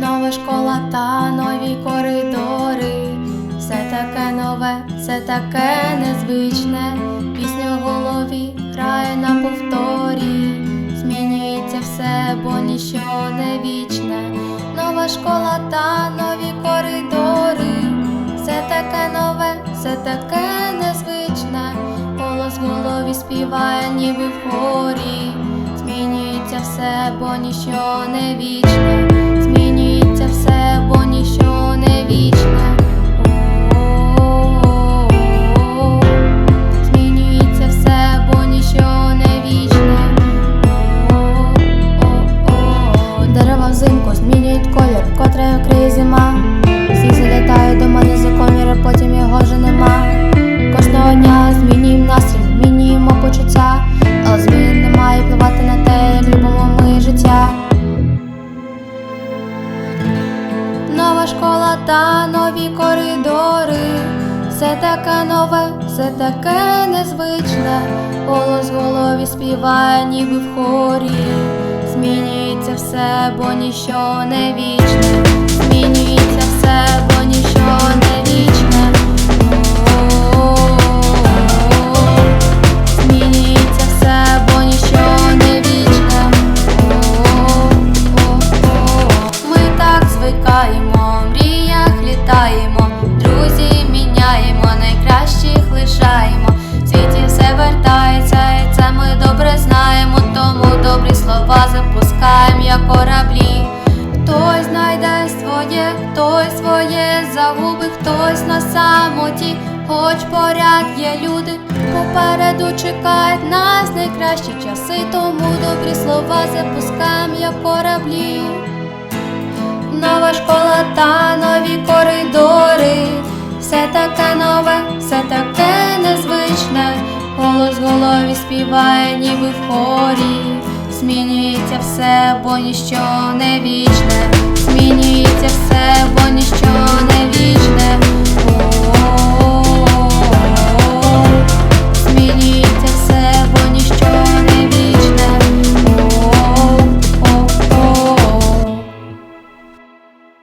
Нова школа та нові коридори. Все таке нове, все таке незвичне. Пісня в голові грає на повторі. Змінюється все, бо ніщо не вічне. Нова школа та нові коридори. Все таке нове, все таке незвичне. Голос в голові співає, ніби в хорі. Змінюється все, бо ніщо не вічне. Змінюється все, бо ніщо Школа та нові коридори. Все таке нове, все таке незвичне. Голос голові співає, ніби в хорі. Змінюється все, бо ніщо не вічне. Кораблі. Хтось знайде своє, хтось своє загубить, хтось на самоті, хоч поряд є люди, попереду чекають нас найкращі часи, тому добрі слова запускаємо, як кораблі. Нова школа та нові коридори. Все таке нове, все таке незвичне. Голос в голові співає, ніби в хорі. Змініться все, бо ніщо не вічне, змініться все, бо.